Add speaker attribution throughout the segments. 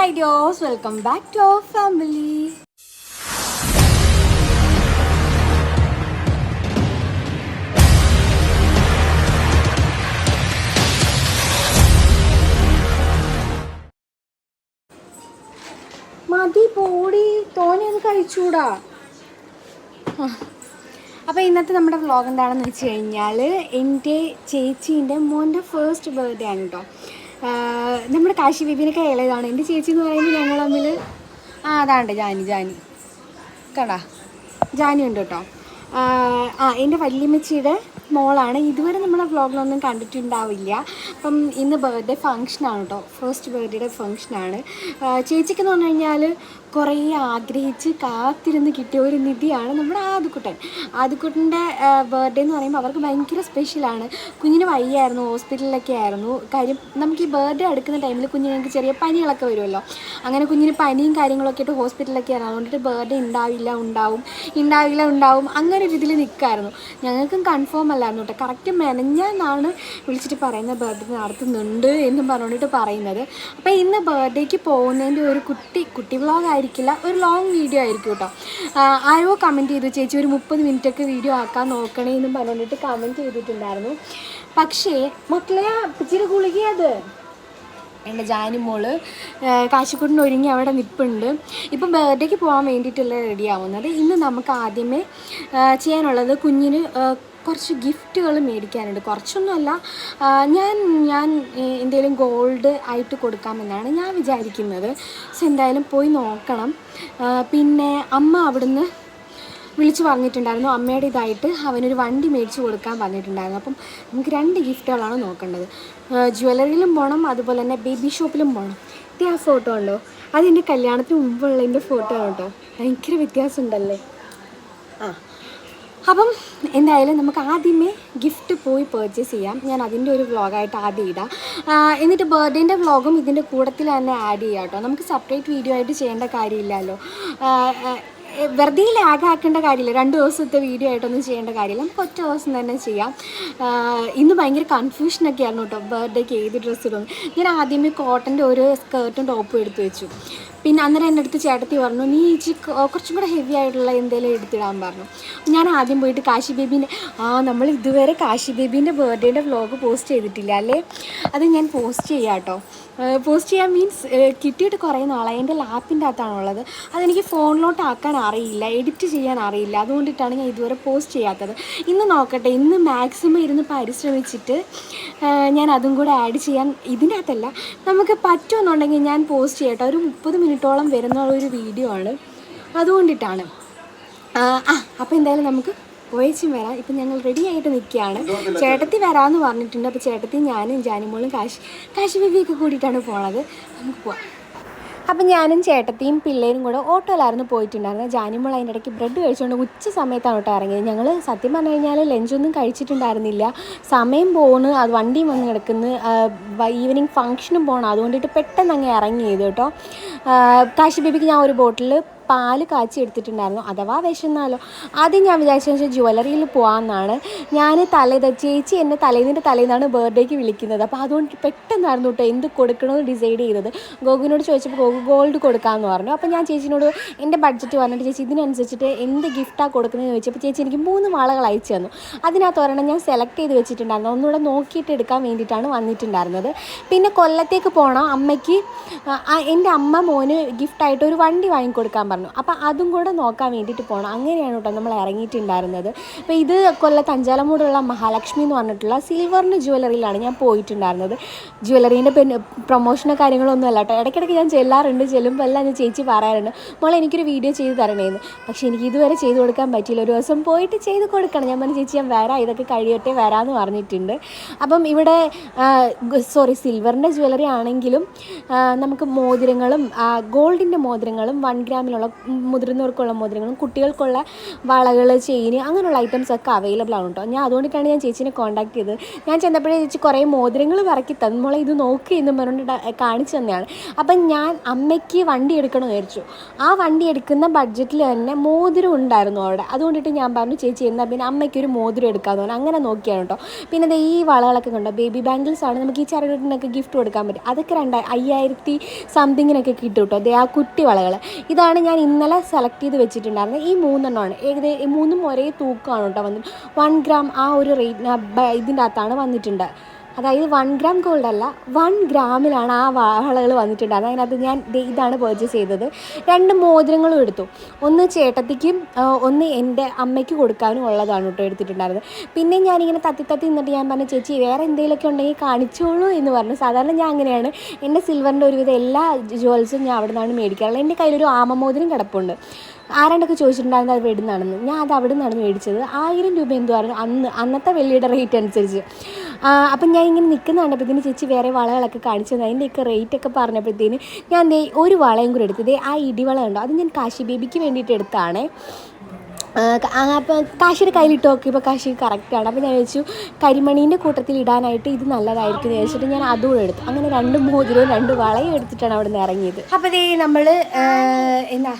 Speaker 1: Hi ഡിയോസ് welcome back to our family മതി പോടി. തോനെ അത് കഴിച്ചൂടാ. അപ്പോൾ ഇന്നത്തെ നമ്മുടെ വ്ളോഗ് എന്താണെന്ന് വെച്ച് കഴിഞ്ഞാൽ എന്റെ ചേച്ചീന്റെ മോന്റെ ഫേസ്റ്റ് ബർത്ത്ഡേ ആണ് കേട്ടോ നമ്മുടെ കാശി ബേബിനൊക്കെ ഇളയതാണ്. എന്റെ ചേച്ചി എന്ന് പറയുന്നത് ഞങ്ങൾ തമ്മിൽ ആ അതാണ്ട് ജാനി ജാനി. കടാ ജാനി ഉണ്ട് കേട്ടോ. ആ എന്റെ വല്യമ്മച്ചിയുടെ മോളാണ്. ഇതുവരെ നമ്മുടെ വ്ളോഗിലൊന്നും കണ്ടിട്ടുണ്ടാവില്ല. അപ്പം ഇന്ന് ബർത്ത്ഡേ ഫങ്ഷനാണ് കേട്ടോ. ഫസ്റ്റ് ബർത്ത്ഡേയുടെ ഫങ്ഷനാണ് ചേച്ചിക്കെന്ന് പറഞ്ഞു കഴിഞ്ഞാൽ കുറേ ആഗ്രഹിച്ച് കാത്തിരുന്ന് കിട്ടിയ ഒരു നിധിയാണ് നമ്മുടെ ആദുക്കുട്ടൻ. ആദുക്കുട്ടന്റെ ബർത്ത്ഡേ എന്ന് പറയുമ്പോൾ അവർക്ക് ഭയങ്കര സ്പെഷ്യലാണ് കുഞ്ഞിന് വയ്യായിരുന്നു ഹോസ്പിറ്റലിലൊക്കെ ആയിരുന്നു. കാര്യം നമുക്ക് ഈ ബർത്ത്ഡേ അടുക്കുന്ന ടൈമിൽ കുഞ്ഞിനൊക്കെ ചെറിയ പനികളൊക്കെ വരുമല്ലോ. അങ്ങനെ കുഞ്ഞിന് പനിയും കാര്യങ്ങളൊക്കെ ആയിട്ട് ഹോസ്പിറ്റലിലൊക്കെ ആയിരുന്നു. അതുകൊണ്ടിട്ട് ബർത്ത്ഡേ ഉണ്ടാവില്ല ഉണ്ടാവും. ഉണ്ടാവില്ല ഉണ്ടാവും. അങ്ങനെ ഒരു ഇതിൽ നിൽക്കായിരുന്നു ഞങ്ങൾക്കും കൺഫേം അല്ലായിരുന്നു കേട്ടോ. കറക്റ്റ് മെനഞ്ഞാന്നാണ് വിളിച്ചിട്ട് പറയുന്നത് ബർത്ത്ഡേ നടത്തുന്നുണ്ട് എന്നും പറഞ്ഞുകൊണ്ടിട്ട് പറയുന്നത്. അപ്പോൾ ഇന്ന് ബർത്ത്ഡേക്ക് പോകുന്നതിന്റെ ഒരു കുട്ടി കുട്ടി വ്ളോഗ് ആയിരിക്കില്ല. ഒരു ലോങ് വീഡിയോ ആയിരിക്കും കേട്ടോ ആരോ കമന്റ് ചെയ്തു ചേച്ചി ഒരു മുപ്പത് മിനിറ്റൊക്കെ വീഡിയോ ആക്കാൻ നോക്കണേ എന്നും പറഞ്ഞിട്ട് കമന്റ് ചെയ്തിട്ടുണ്ടായിരുന്നു. പക്ഷേ മക്കളെ ഇച്ചിരി ഗുളികയത് എന്റെ ജാനിമോൾ കാശിക്കുട്ടിന് ഒരുങ്ങി അവിടെ നിൽപ്പുണ്ട് ഇപ്പം ബർത്ത്ഡേക്ക് പോകാൻ വേണ്ടിയിട്ടുള്ള റെഡിയാവുന്നത് ഇന്ന് നമുക്ക് ആദ്യമേ ചെയ്യാനുള്ളത് കുഞ്ഞിന് കുറച്ച് ഗിഫ്റ്റുകൾ മേടിക്കാനുണ്ട്. കുറച്ചൊന്നുമല്ല ഞാൻ ഞാൻ എന്തെങ്കിലും ഗോൾഡ് ആയിട്ട് കൊടുക്കാമെന്നാണ് ഞാൻ വിചാരിക്കുന്നത്. സോ എന്തായാലും പോയി നോക്കണം. പിന്നെ അമ്മ അവിടുന്ന് വിളിച്ച് പറഞ്ഞിട്ടുണ്ടായിരുന്നു. അമ്മയുടെ ഇതായിട്ട് അവനൊരു വണ്ടി മേടിച്ച് കൊടുക്കാൻ പറഞ്ഞിട്ടുണ്ടായിരുന്നു. അപ്പം നമുക്ക് രണ്ട് ഗിഫ്റ്റുകളാണ് നോക്കേണ്ടത്. ജ്വല്ലറിയിലും പോകണം അതുപോലെ തന്നെ ബേബി ഷോപ്പിലും പോകണം ഇത് ആ ഫോട്ടോ ഉണ്ടോ? അതെന്റെ കല്യാണത്തിന് മുമ്പുള്ള എന്റെ ഫോട്ടോ ആണ് കേട്ടോ. ഭയങ്കര വ്യത്യാസമുണ്ടല്ലേ? ആ. അപ്പം എന്തായാലും നമുക്ക് ആദ്യമേ ഗിഫ്റ്റ് പോയി പർച്ചേസ് ചെയ്യാം. ഞാൻ അതിന്റെ ഒരു വ്ളോഗായിട്ട് ആദ്യം ഇടാം. എന്നിട്ട് ബർത്ത്ഡേന്റെ വ്ളോഗും ഇതിന്റെ കൂടത്തിൽ തന്നെ ആഡ് ചെയ്യാം കേട്ടോ. നമുക്ക് സെപ്പറേറ്റ് വീഡിയോ ആയിട്ട് ചെയ്യേണ്ട കാര്യമില്ലല്ലോ. വെറുതെ ലാഗ് ആക്കേണ്ട കാര്യമില്ല. രണ്ട് ദിവസത്തെ വീഡിയോ ആയിട്ടൊന്നും ചെയ്യേണ്ട കാര്യമില്ല. നമുക്ക് ഒറ്റ ദിവസം തന്നെ ചെയ്യാം. ഇന്ന് ഭയങ്കര കൺഫ്യൂഷനൊക്കെ ആയിരുന്നു കേട്ടോ. ബർത്ത്ഡേക്ക് ഏത് ഡ്രസ്സ് ഇടും? ഞാൻ ആദ്യമേ കോട്ടന്റെ ഒരു സ്കേർട്ടും ടോപ്പും എടുത്തു വെച്ചു. പിന്നെ അന്നേരം എന്റെ അടുത്ത് ചേട്ടത്തി പറഞ്ഞു നീ ഇച്ചി കുറച്ചും കൂടെ ഹെവി ആയിട്ടുള്ള എന്തെങ്കിലും എടുത്തിടാൻ പറഞ്ഞു. ഞാൻ ആദ്യം പോയിട്ട് കാശി ബേബീന്റെ ആ നമ്മൾ ഇതുവരെ കാശി ബേബീന്റെ ബർത്ത്ഡേന്റെ വ്ലോഗ് പോസ്റ്റ് ചെയ്തിട്ടില്ല അല്ലേ? അത് ഞാൻ പോസ്റ്റ് ചെയ്യാം കേട്ടോ പോസ്റ്റ് ചെയ്യാൻ മീൻസ് കിട്ടിയിട്ട് കുറേ നാളായി. എന്റെ ലാപ്പിന്റെ അകത്താണുള്ളത്. അതെനിക്ക് ഫോണിലോട്ട് ആക്കാൻ അറിയില്ല എഡിറ്റ് ചെയ്യാൻ അറിയില്ല. അതുകൊണ്ടിട്ടാണ് ഞാൻ ഇതുവരെ പോസ്റ്റ് ചെയ്യാത്തത്. ഇന്ന് നോക്കട്ടെ ഇന്ന് മാക്സിമം ഇരുന്ന് പരിശ്രമിച്ചിട്ട് ഞാൻ അതും കൂടെ ആഡ് ചെയ്യാൻ ഇതിന്റെ അകത്തല്ല നമുക്ക് പറ്റുമെന്നുണ്ടെങ്കിൽ ഞാൻ പോസ്റ്റ് ചെയ്യട്ടെ ഒരു മുപ്പത് മിനിറ്റോളം വരുന്ന ഒരു വീഡിയോ ആണ്. അതുകൊണ്ടിട്ടാണ്. ആ അപ്പോൾ എന്തായാലും നമുക്ക് പോയച്ചും വരാം. ഇപ്പം ഞങ്ങൾ റെഡി ആയിട്ട് നിൽക്കുകയാണ്. ചേട്ടത്തി വരാമെന്ന് പറഞ്ഞിട്ടുണ്ട്. അപ്പോൾ ചേട്ടത്തി ഞാനും ജാനിമോളും കാശി കാശി ബേബിയൊക്കെ കൂടിയിട്ടാണ് പോണത്. നമുക്ക് പോവാം. അപ്പം ഞാനും ചേട്ടത്തിയും പിള്ളേരും കൂടെ ഓട്ടോയിലായിരുന്നു പോയിട്ടുണ്ടായിരുന്നത്. ജാനിമോൾ അതിന്റെ ഇടയ്ക്ക് ബ്രെഡ് കഴിച്ചുകൊണ്ട് ഉച്ച സമയത്താണ് കേട്ടോ ഇറങ്ങിയത്. ഞങ്ങൾ സത്യം പറഞ്ഞു കഴിഞ്ഞാൽ ലഞ്ചൊന്നും കഴിച്ചിട്ടുണ്ടായിരുന്നില്ല. സമയം പോണ് അത് വണ്ടിയും വന്ന് കിടക്കുന്നു. ഈവനിങ് ഫംഗ്ഷനും പോകണം അതുകൊണ്ടിട്ട് പെട്ടെന്ന് അങ്ങ് ഇറങ്ങിയത് കേട്ടോ. കാശി ബേബിക്ക് ഞാൻ ഒരു ബോട്ടിൽ പാൽ കാച്ചി എടുത്തിട്ടുണ്ടായിരുന്നു അഥവാ വിശന്നാലോ. ആദ്യം ഞാൻ വിചാരിച്ചതെന്ന് വെച്ചാൽ ജ്വല്ലറിയിൽ പോകാമെന്നാണ് ഞാൻ തലേ ചേച്ചി എന്നെ തലേന്നിന്റെ തലേന്നാണ് ബർത്ത്ഡേക്ക് വിളിക്കുന്നത്. അപ്പോൾ അതുകൊണ്ട് പെട്ടെന്നായിരുന്നു കേട്ടോ എന്ത് കൊടുക്കണമെന്ന് ഡിസൈഡ് ചെയ്തത്. ഗോകുവിനോട് ചോദിച്ചപ്പോൾ ഗോകു ഗോൾഡ് കൊടുക്കാമെന്ന് പറഞ്ഞു. അപ്പോൾ ഞാൻ ചേച്ചിനോട് എന്റെ ബഡ്ജറ്റ് പറഞ്ഞിട്ട് ചേച്ചി ഇതിനനുസരിച്ചിട്ട് എന്ത് ഗിഫ്റ്റാണ് കൊടുക്കുന്നതെന്ന് ചോദിച്ചപ്പോൾ ചേച്ചി എനിക്ക് മൂന്ന് മാളകൾ അയച്ചു തന്നു. അതിനകത്ത് ഒരെണ്ണം ഞാൻ സെലക്ട് ചെയ്ത് വെച്ചിട്ടുണ്ടായിരുന്നു. ഒന്നുകൂടെ നോക്കിയിട്ട് എടുക്കാൻ വേണ്ടിയിട്ടാണ് വന്നിട്ടുണ്ടായിരുന്നത്. പിന്നെ കൊല്ലത്തേക്ക് പോകണം അമ്മയ്ക്ക് എന്റെ അമ്മ മോന് ഗിഫ്റ്റായിട്ട് ഒരു വണ്ടി വാങ്ങിക്കൊടുക്കാൻ പറഞ്ഞു. അപ്പോൾ അതും കൂടെ നോക്കാൻ വേണ്ടിയിട്ട് പോകണം അങ്ങനെയാണ് കേട്ടോ നമ്മൾ ഇറങ്ങിയിട്ടുണ്ടായിരുന്നത്. അപ്പോൾ ഇത് കൊല്ലത്ത് അഞ്ചാലമൂടുള്ള മഹാലക്ഷ്മി എന്ന് പറഞ്ഞിട്ടുള്ള സിൽവറിന്റെ ജുവലറിയിലാണ് ഞാൻ പോയിട്ടുണ്ടായിരുന്നത്. ജുവലറീന്റെ പിന്നെ പ്രൊമോഷനോ കാര്യങ്ങളൊന്നും അല്ല കേട്ടോ. ഇടയ്ക്കിടയ്ക്ക് ഞാൻ ചെല്ലാറുണ്ട് ചെല്ലുമ്പോൾ എല്ലാം ഞാൻ ചേച്ചി പറയാറുണ്ട്. മോളെ എനിക്കൊരു വീഡിയോ ചെയ്ത് തരണേന്ന്. പക്ഷേ എനിക്ക് ഇതുവരെ ചെയ്ത് കൊടുക്കാൻ പറ്റിയില്ല. ഒരു ദിവസം പോയിട്ട് ചെയ്ത് കൊടുക്കണം. ഞാൻ പറഞ്ഞു ചേച്ചി ഞാൻ വരാം. ഇതൊക്കെ കഴിയട്ടെ വരാമെന്ന് പറഞ്ഞിട്ടുണ്ട്. അപ്പം ഇവിടെ സോറി സിൽവറിന്റെ ജുവലറി ആണെങ്കിലും നമുക്ക് മോതിരങ്ങളും ഗോൾഡിന്റെ മോതിരങ്ങളും വൺ ഗ്രാമിലുള്ള മുതിർന്നവർക്കുള്ള മോതിരങ്ങളും കുട്ടികൾക്കുള്ള വളകൾ ചെയിന് അങ്ങനെയുള്ള ഐറ്റംസ് ഒക്കെ അവൈലബിൾ ആണ് കേട്ടോ ഞാൻ അതുകൊണ്ടിട്ടാണ് ഞാൻ ചേച്ചീനെ കോൺടാക്ട് ചെയ്തത്. ഞാൻ ചെന്നപ്പോഴേ ചേച്ചി കുറേ മോതിരങ്ങൾ ഇറക്കി തന്നു. മോളെ ഇത് നോക്കി എന്നും പറഞ്ഞിട്ട് കാണിച്ചു തന്നെയാണ്. അപ്പം ഞാൻ അമ്മയ്ക്ക് വണ്ടി എടുക്കണമെന്ന് വിചാരിച്ചു. ആ വണ്ടി എടുക്കുന്ന ബഡ്ജറ്റിൽ തന്നെ മോതിരം ഉണ്ടായിരുന്നു അവിടെ. അതുകൊണ്ടിട്ട് ഞാൻ പറഞ്ഞു ചേച്ചി എന്നാൽ പിന്നെ അമ്മയ്ക്ക് ഒരു മോതിരം എടുക്കാമെന്ന് പറഞ്ഞു. അങ്ങനെ നോക്കിയാണ് കേട്ടോ പിന്നെ ഈ വളകളൊക്കെ കണ്ടോ? ബേബി ബാങ്കിൾസ് ആണ്. നമുക്ക് ഈ ചരടിനൊക്കെ ഗിഫ്റ്റ് കൊടുക്കാൻ പറ്റും. അതൊക്കെ രണ്ടായി അയ്യായിരത്തി സംതിങ്ങിനൊക്കെ കിട്ടും കേട്ടോ ദേ ആ കുട്ടി വളകൾ ഇതാണ് ഞാൻ ഇന്നലെ സെലക്ട് ചെയ്ത് വെച്ചിട്ടുണ്ടായിരുന്നത് ഈ മൂന്നെണ്ണമാണ്. ഏകദേശം മൂന്നും ഒരേ തൂക്കമാണ് കേട്ടോ വന്നിട്ട്. വൺ ഗ്രാം ആ ഒരു റേറ്റ് ഇതിന്റെ അകത്താണ് വന്നിട്ടുണ്ട്. അതായത് വൺ ഗ്രാം ഗോൾഡ് അല്ല വൺ ഗ്രാമിലാണ് ആ വളകൾ വന്നിട്ടുണ്ടായിരുന്നത് അതിനകത്ത് ഞാൻ ഇതാണ് പർച്ചേസ് ചെയ്തത്. രണ്ട് മോതിരങ്ങളും എടുത്തു. ഒന്ന് ചേട്ടത്തിക്കും ഒന്ന് എന്റെ അമ്മയ്ക്ക് കൊടുക്കാനും ഉള്ളതാണ് കേട്ടോ എടുത്തിട്ടുണ്ടായിരുന്നത്. പിന്നെ ഞാനിങ്ങനെ തത്തി തത്തി നിന്നിട്ട് ഞാൻ പറഞ്ഞു ചേച്ചി വേറെ എന്തെങ്കിലുമൊക്കെ ഉണ്ടെങ്കിൽ കാണിച്ചോളൂ എന്ന് പറഞ്ഞു. സാധാരണ ഞാൻ അങ്ങനെയാണ്. എന്റെ സിൽവറിന്റെ ഒരുവിധം എല്ലാ ജുവൽസും ഞാൻ അവിടെ നിന്നാണ് മേടിക്കാറുള്ളത്. എന്റെ കയ്യിലൊരു ആമമോതിരം കിടപ്പുണ്ട്. ആരാണ്ടൊക്കെ ചോദിച്ചിട്ടുണ്ടായിരുന്നു അത് എവിടെ നിന്നാണെന്ന് ഞാൻ അത് അവിടെ നിന്നാണ് മേടിച്ചത്. ആയിരം രൂപ എന്തുവായിരുന്നു അന്ന് അന്നത്തെ വെള്ളിയുടെ റേറ്റ് അനുസരിച്ച്. അപ്പം ഞാൻ ഇങ്ങനെ നിൽക്കുന്ന കണ്ടപ്പോഴത്തേന് ചേച്ചി വേറെ വളകളൊക്കെ കാണിച്ചു തന്നെ. അതിന്റെയൊക്കെ റേറ്റ് ഒക്കെ പറഞ്ഞപ്പോഴത്തേന് ഞാൻ ദേ ഒരു വളയും കൂടെ എടുത്തത് ആ ഇടിവള ഉണ്ടോ അത് ഞാൻ കാശി ബേബിക്ക് വേണ്ടിയിട്ട് എടുത്തതാണേ അപ്പം കാശിയുടെ കയ്യിലിട്ട് നോക്കിയപ്പോൾ കാശി കറക്റ്റാണ് അപ്പോൾ ഞാൻ ചോദിച്ചു കരിമണീന്റെ കൂട്ടത്തിൽ ഇടാനായിട്ട് ഇത് നല്ലതായിരിക്കും എന്ന് ചോദിച്ചിട്ട് ഞാൻ അതും എടുത്തു. അങ്ങനെ രണ്ട് മോതിരവും രണ്ട് വളയും എടുത്തിട്ടാണ് അവിടെ നിന്ന് ഇറങ്ങിയത്. അപ്പോൾ ദേ നമ്മൾ എന്താ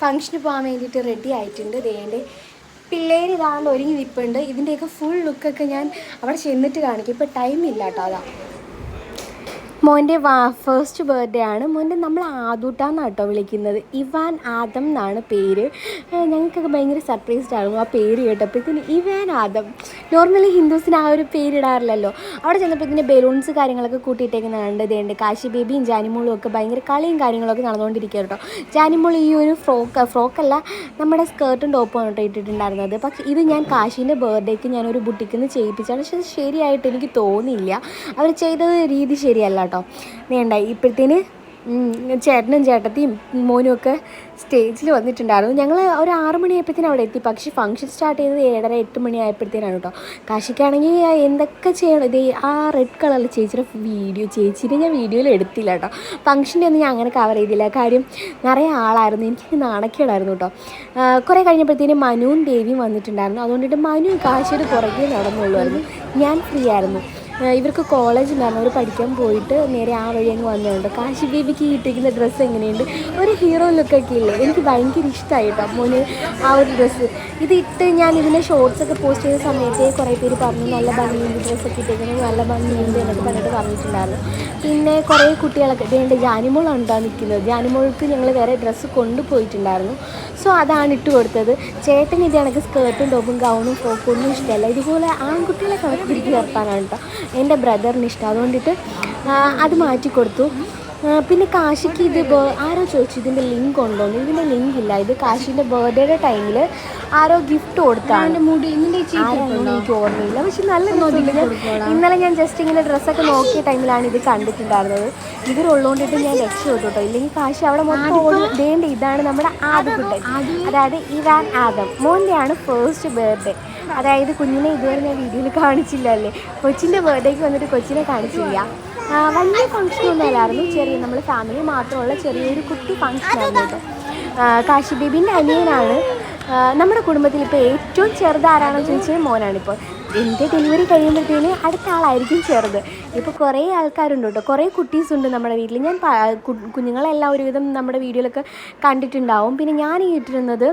Speaker 1: ഫങ്ഷന് പോകാൻ വേണ്ടിയിട്ട് റെഡി ആയിട്ടുണ്ട്. ദേണ്ട് പിള്ളേർ ഇതാണ്ട് ഒരുങ്ങി നിൽപ്പുണ്ട് ഇതിന്റെയൊക്കെ ഫുൾ ലുക്കൊക്കെ ഞാൻ അവിടെ ചെന്നിട്ട് കാണിക്കും. ഇപ്പോൾ ഇല്ല കേട്ടോ അതാ. മോന്റെ വാ ഫസ്റ്റ് ബർത്ത്ഡേ ആണ്. മോന്റെ നമ്മൾ ആദൂട്ടാന്നാണ് കേട്ടോ വിളിക്കുന്നത്. ഇവാൻ ആദം എന്നാണ് പേര്. ഞങ്ങൾക്കൊക്കെ ഭയങ്കര സർപ്രൈസ്ഡ് ആകും ആ പേര് കേട്ടപ്പോഴത്തേന് ഇവാൻ ആദം. നോർമലി ഹിന്ദുസിന് ആ ഒരു പേരിടാറില്ലല്ലോ അവിടെ ചെന്നപ്പോഴത്തേന് ബലൂൺസ് കാര്യങ്ങളൊക്കെ കൂട്ടിയിട്ടേക്കുന്ന കണ്ട് ഇതേണ്ട്. കാശി ബേബിയും ജാനിമോളും ഒക്കെ ഭയങ്കര കളിയും കാര്യങ്ങളൊക്കെ നടന്നുകൊണ്ടിരിക്കുക കേട്ടോ. ജാനിമോൾ ഈ ഒരു ഫ്രോക്ക് ഫ്രോക്കല്ല നമ്മുടെ സ്കേർട്ടും ടോപ്പും കേട്ടോ ഇട്ടിട്ടുണ്ടായിരുന്നത്. പക്ഷേ ഇത് ഞാൻ കാശീന്റെ ബർത്ത്ഡേക്ക് ഞാനൊരു ബുട്ടിക്കിൽ നിന്ന് ചെയ്യിപ്പിച്ചാണ് പക്ഷെ ശരിയായിട്ട് എനിക്ക് തോന്നിയില്ല. അവർ ചെയ്തത് രീതി ശരിയല്ല കേട്ടോ. വേണ്ട ഇപ്പോഴത്തേന് ചേട്ടനും ചേട്ടത്തിയും മോനും ഒക്കെ സ്റ്റേജിൽ വന്നിട്ടുണ്ടായിരുന്നു. ഞങ്ങൾ ഒരു ആറ് മണിയായപ്പോഴത്തേനും അവിടെ എത്തി. പക്ഷേ ഫംഗ്ഷൻ സ്റ്റാർട്ട് ചെയ്തത് ഏഴര എട്ട് മണി ആയപ്പോഴത്തേനാണ് കേട്ടോ. കാശിക്കാണെങ്കിൽ എന്തൊക്കെ ചെയ്യണം? ഇത് ആ റെഡ് കളറിൽ ചേച്ചിയുടെ വീഡിയോ ചേച്ചീനെ ഞാൻ വീഡിയോയിൽ എടുത്തില്ല കേട്ടോ. ഫംഗ്ഷന്റെ ഒന്നും ഞാൻ അങ്ങനെ കവർ ചെയ്തില്ല. കാര്യം നിറയെ ആളായിരുന്നു. എനിക്ക് നാണക്കേടായിരുന്നു കേട്ടോ. കുറേ കഴിഞ്ഞപ്പോഴത്തേനും മനുവും ദേവിയും വന്നിട്ടുണ്ടായിരുന്നു. അതുകൊണ്ടിട്ട് മനു കാശിയുടെ പുറകെ നടന്നുള്ളൂ. ഞാൻ ഫ്രീ ആയിരുന്നു. ഇവർക്ക് കോളേജ് ഉണ്ടായിരുന്നു അവർ പഠിക്കാൻ പോയിട്ട് നേരെ ആ വഴി അങ്ങ് വന്നതുകൊണ്ട് കാശി ബേബിക്ക് ഇട്ടിരിക്കുന്ന ഡ്രസ്സ് എങ്ങനെയുണ്ട്? ഒരു ഹീറോ ലുക്കൊക്കെ ഇല്ലേ? എനിക്ക് ഭയങ്കര ഇഷ്ടമായി കേട്ടോ മോന് ആ ഒരു ഡ്രസ്സ് ഇത് ഇട്ട് ഞാൻ ഇതിന്റെ ഷോർട്സ് ഒക്കെ പോസ്റ്റ് ചെയ്ത സമയത്ത് കുറേ പേര് പറഞ്ഞു നല്ല ഭംഗിയുണ്ട് ഡ്രസ്സൊക്കെ ഇട്ടേക്കുന്നത് നല്ല ഭംഗിയുണ്ട് എന്നൊക്കെ പറഞ്ഞിട്ട് പറഞ്ഞിട്ടുണ്ടായിരുന്നു. പിന്നെ കുറേ കുട്ടികളൊക്കെ വേണ്ട ജാനിമോളാണ് കേട്ടോ നിൽക്കുന്നത്. ജാനിമോൾക്ക് ഞങ്ങൾ വേറെ ഡ്രസ്സ് കൊണ്ടുപോയിട്ടുണ്ടായിരുന്നു. സോ അതാണ് ഇട്ട് കൊടുത്തത്. ചേട്ടൻ ഇത് എനിക്ക് സ്കേർട്ടും ടോപ്പും ഗൗണും ഫ്രോക്കും ഒന്നും ഇഷ്ടമല്ല ഇതുപോലെ ആൺകുട്ടികളെ കണക്ക് പിടിച്ച് നിർത്താനാണ് കേട്ടോ എന്റെ ബ്രദറിന് ഇഷ്ടം. അതുകൊണ്ടിട്ട് അത് മാറ്റി കൊടുത്തു. പിന്നെ കാശിക്ക് ഇത് ആരോ ചോദിച്ചു ഇതിന്റെ ലിങ്ക് ഉണ്ടോ എന്ന്. ഇതിന്റെ ലിങ്ക് ഇല്ല. ഇത് കാശിന്റെ ബർത്ത്ഡേയുടെ ടൈമിൽ ആരോ ഗിഫ്റ്റ് കൊടുത്താണ്.
Speaker 2: മുടി
Speaker 1: എനിക്ക് ഓർമ്മയില്ല. പക്ഷെ നല്ല ഇന്നലെ ഞാൻ ജസ്റ്റ് ഇങ്ങനെ ഡ്രസ്സൊക്കെ നോക്കിയ ടൈമിലാണ് ഇത് കണ്ടിട്ടുണ്ടായിരുന്നത്. ഇവരുള്ളതുകൊണ്ടിട്ട് ഞാൻ രക്ഷപ്പെട്ടു കേട്ടോ. ഇല്ലെങ്കിൽ കാശ് അവിടെ മൊത്തം വേണ്ട ഇതാണ് നമ്മുടെ ആദ്യക്കുട്ടൻ അതായത് ഇവാൻ ആദം. മോന്റെ ആണ് ഫേസ്റ്റ് ബർത്ത്ഡേ അതായത് കുഞ്ഞിനെ ഇതുവരെ ഞാൻ വീഡിയോയിൽ കാണിച്ചില്ല അല്ലേ കൊച്ചിന്റെ ബർത്ത്ഡേക്ക് വന്നിട്ട് കൊച്ചിനെ കാണിച്ചില്ല. വലിയ ഫംഗ്ഷൻ ഒന്നും അല്ലായിരുന്നു. ചെറിയ നമ്മൾ ഫാമിലി മാത്രമുള്ള ചെറിയൊരു കുട്ടി ഫംഗ്ഷൻ ആയിരുന്നു കേട്ടോ. കാശി ബേബിന്റെ അനിയനാണ്. നമ്മുടെ കുടുംബത്തിൽ ഇപ്പോൾ ഏറ്റവും ചെറുതാരാണെന്ന് ചോദിച്ചാൽ മോനാണിപ്പോൾ. എന്റെ ഡെലിവറി കഴിയുമ്പോഴത്തേന് അടുത്ത ആളായിരിക്കും ചെറുത് ഇപ്പോൾ കുറേ ആൾക്കാരുണ്ട് കേട്ടോ. കുറേ കുട്ടീസ് ഉണ്ട് നമ്മുടെ വീട്ടിൽ ഞാൻ കുഞ്ഞുങ്ങളെല്ലാം ഒരുവിധം നമ്മുടെ വീഡിയോയിലൊക്കെ കണ്ടിട്ടുണ്ടാവും. പിന്നെ ഞാൻ ഇട്ടിരുന്നത്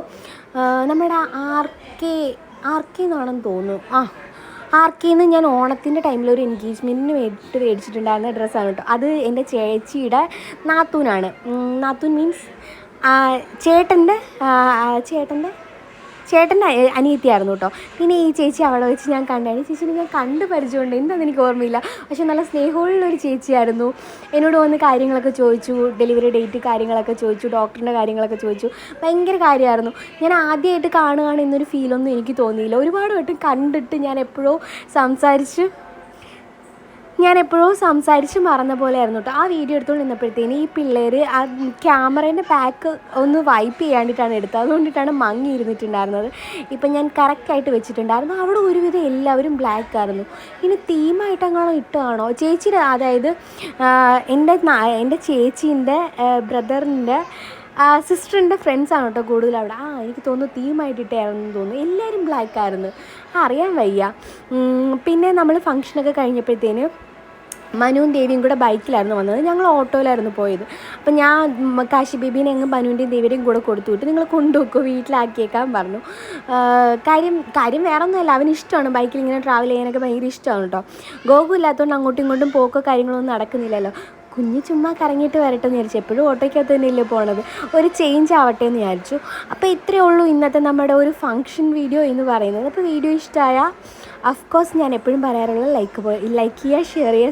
Speaker 1: നമ്മുടെ ആർ കെ ആർ കെ എന്നാണെന്ന് തോന്നുന്നു. ആ ആർ ആർക്കേന്ന് ഞാൻ ഓണത്തിന്റെ ടൈമിൽ ഒരു എൻഗേജ്മെന്റിന് വേണ്ടിയിട്ട് മേടിച്ചിട്ടുണ്ടായിരുന്ന ഡ്രസ്സാണ് കേട്ടോ. അത് എന്റെ ചേച്ചിയുടെ നാത്തൂനാണ്. നാത്തൂൻ മീൻസ് ചേട്ടന്റെ ചേട്ടന്റെ ചേട്ടന്റെ അനിയത്തിയായിരുന്നു കേട്ടോ. പിന്നെ ഈ ചേച്ചി അവളെ വെച്ച് ഞാൻ കണ്ടായിരുന്നു. ചേച്ചിനെ ഞാൻ കണ്ട് പരിചയമുണ്ട്. എന്താണെന്ന് എനിക്ക് ഓർമ്മയില്ല. പക്ഷേ നല്ല സ്നേഹമുള്ളൊരു ചേച്ചിയായിരുന്നു. എന്നോട് വന്ന് കാര്യങ്ങളൊക്കെ ചോദിച്ചു. ഡെലിവറി ഡേറ്റ് കാര്യങ്ങളൊക്കെ ചോദിച്ചു. ഡോക്ടറിന്റെ കാര്യങ്ങളൊക്കെ ചോദിച്ചു. ഭയങ്കര കാര്യമായിരുന്നു. ഞാൻ ആദ്യമായിട്ട് കാണുകയാണ് എന്നൊരു ഫീലൊന്നും എനിക്ക് തോന്നിയില്ല. ഒരുപാട് വട്ടം കണ്ടിട്ട് ഞാൻ എപ്പോഴോ സംസാരിച്ച് ഞാൻ എപ്പോഴും സംസാരിച്ച് മറന്ന പോലെ ആയിരുന്നു കേട്ടോ ആ വീഡിയോ എടുത്തുകൊണ്ട് നിന്നപ്പോഴത്തേന് ഈ പിള്ളേർ ആ ക്യാമറേന്റെ പാക്ക് ഒന്ന് വൈപ്പ് ചെയ്യാണ്ടിട്ടാണ് എടുത്തത്. അതുകൊണ്ടിട്ടാണ് മങ്ങി ഇരുന്നിട്ടുണ്ടായിരുന്നത്. ഇപ്പം ഞാൻ കറക്റ്റായിട്ട് വെച്ചിട്ടുണ്ടായിരുന്നു. അവിടെ ഒരുവിധം എല്ലാവരും ബ്ലാക്ക് ആയിരുന്നു. ഇനി തീമായിട്ട് അങ്ങാണോ ഇട്ടാണോ ചേച്ചിയുടെ അതായത് എന്റെ എന്റെ ചേച്ചീന്റെ ബ്രദറിന്റെ സിസ്റ്ററിന്റെ ഫ്രണ്ട്സാണ് കേട്ടോ കൂടുതൽ അവിടെ. ആ എനിക്ക് തോന്നുന്നു തീമായിട്ടിട്ടായിരുന്നു തോന്നുന്നു. എല്ലാവരും ബ്ലാക്ക് ആയിരുന്നു. അറിയാൻ വയ്യ. പിന്നെ നമ്മൾ ഫംഗ്ഷനൊക്കെ കഴിഞ്ഞപ്പോഴത്തേന് മനുവും ദേവിയും കൂടെ ബൈക്കിലായിരുന്നു വന്നത്. ഞങ്ങൾ ഓട്ടോയിലായിരുന്നു പോയത്. അപ്പം ഞാൻ കാശി ബേബീനെ അങ്ങ് മനുവിന്റെയും ദേവിയുടെയും കൂടെ കൊടുത്തു വിട്ട്. നിങ്ങൾ കൊണ്ടുപോക്കോ വീട്ടിലാക്കിയേക്കാൻ പറഞ്ഞു. കാര്യം കാര്യം വേറെ ഒന്നുമല്ല അവന് ഇഷ്ടമാണ് ബൈക്കിൽ ഇങ്ങനെ ട്രാവൽ ചെയ്യാനൊക്കെ ഭയങ്കര ഇഷ്ടമാണ് കേട്ടോ. ഗോകു ഇല്ലാത്തതുകൊണ്ട് അങ്ങോട്ടും ഇങ്ങോട്ടും പോക്കോ കാര്യങ്ങളൊന്നും നടക്കുന്നില്ലല്ലോ. കുഞ്ഞ് ചുമ്മാ കറങ്ങിയിട്ട് വരട്ടെ എന്ന് വിചാരിച്ചു. എപ്പോഴും ഓട്ടോയ്ക്കകത്ത് തന്നെയല്ലേ പോണത്. ഒരു ചേഞ്ച് ആവട്ടെ എന്ന് വിചാരിച്ചു. അപ്പോൾ ഇത്രയേ ഉള്ളൂ ഇന്നത്തെ നമ്മുടെ ഒരു ഫങ്ഷൻ വീഡിയോ എന്ന് പറയുന്നത്. അപ്പോൾ വീഡിയോ ഇഷ്ടമായ അഫ്കോഴ്സ് ഞാൻ എപ്പോഴും പറയാറുള്ള ലൈക്ക് ലൈക്ക് ചെയ്യുക ഷെയർ ചെയ്യുക